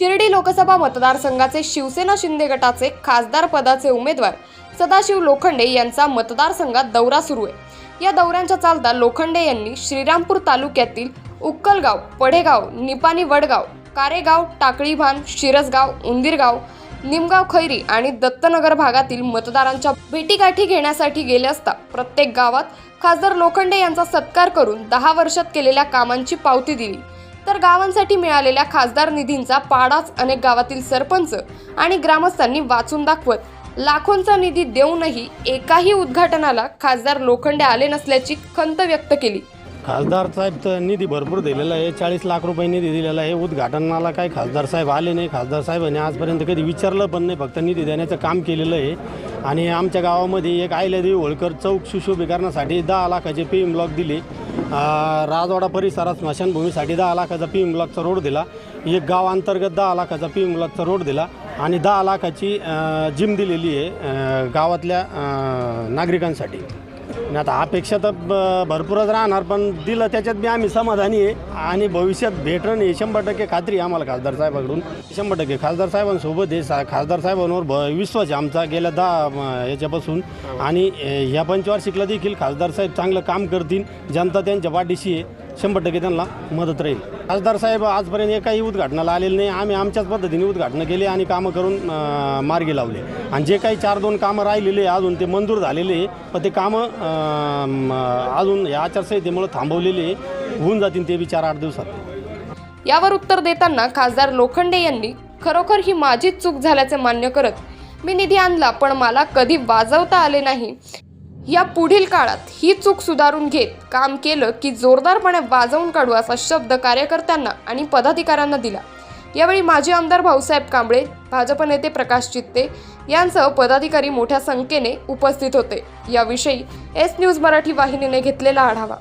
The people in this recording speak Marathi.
शिर्डी लोकसभा मतदारसंघाचे शिवसेना शिंदे गटाचे खासदार पदाचे उमेदवार सदाशिव लोखंडे यांचा मतदारसंघात दौरा सुरू आहे. या दौऱ्यांच्या चालता लोखंडे यांनी श्रीरामपूर तालुक्यातील उक्कलगाव पढेगाव निपाणी वडगाव कारेगाव टाकळीभान शिरसगाव उंदीरगाव निमगाव खैरी आणि दत्तनगर भागातील मतदारांच्या भेटीगाठी घेण्यासाठी गेले असता प्रत्येक गावात खासदार लोखंडे यांचा सत्कार करून दहा वर्षात केलेल्या कामांची पावती दिली. तर गावांसाठी मिळालेल्या खासदार निधींचा पाडाच अनेक गावातील सरपंच आणि ग्रामस्थांनी वाचून दाखवत लाखोंचा निधी देऊनही एकाही उद्घाटनाला खासदार लोखंडे आले नसल्याची खंत व्यक्त केली. खासदार साहेब तर निधी भरपूर दिलेला आहे. चाळीस लाख रुपये निधी दिलेला आहे. उद्घाटनाला काय खासदार साहेब आले नाही. खासदार साहेबांनी आजपर्यंत कधी विचारलं पण नाही. फक्त निधी देण्याचं काम केलेलं आहे. आणि आमच्या गावामध्ये एक आयल्यादेवी होळकर चौक सुशोभीकरणासाठी दहा लाखाचे पी एम ब्लॉक दिले. राजवाडा परिसरात स्मशानभूमीसाठी दहा लाखाचा पी एम रोड दिला. एक गाव अंतर्गत दहा लाखाचा पी एम रोड दिला आणि दहा लाखाची जिम दिलेली आहे गावातल्या नागरिकांसाठी. आणि आता अपेक्षा तर ब- भरपूरच राहणार पण दिलं त्याच्यात बी आम्ही समाधानी आहे. आणि भविष्यात भेटणं हे शंभर टक्के खात्री आहे आम्हाला खासदार साहेबाकडून. शंभर टक्के खासदार साहेबांसोबत हे सा खासदार साहेबांवर भ विश्वास आहे आमचा गेल्या दहा म, याच्यापासून आणि अ, ह्या पंचवार्षिकला देखील खासदार साहेब चांगलं काम करतील. जनता त्यांच्या पाठीशी आहे. शंभर टक्के त्यांना मदत राहील. खासदार साहेब आजपर्यंत एकाही उद्घाटनाला आलेले नाही. आम्ही आमच्याच पद्धतीने उद्घाटनं केली आणि कामं करून मार्गी लावले. आणि जे काही चार दोन कामं राहिलेले अजून ते मंजूर झालेले पण ते कामं अजून या आचारसंहितेमुळे थांबवलेले होऊन जातील ते बी चार आठ दिवसात. यावर उत्तर देताना खासदार लोखंडे यांनी खरोखर ही माझीच चूक झाल्याचे मान्य करत मी निधी आणला पण मला कधी वाजवता आले नाही. या पुढील काळात ही चूक सुधारून घेत काम केलं की जोरदारपणे वाजवून काढू असा शब्द कार्यकर्त्यांना आणि पदाधिकाऱ्यांना दिला. यावेळी माजी आमदार भाऊसाहेब कांबळे भाजप नेते प्रकाश चित्ते यांसह पदाधिकारी मोठ्या संख्येने उपस्थित होते. याविषयी एस न्यूज मराठी वाहिनीने घेतलेला आढावा.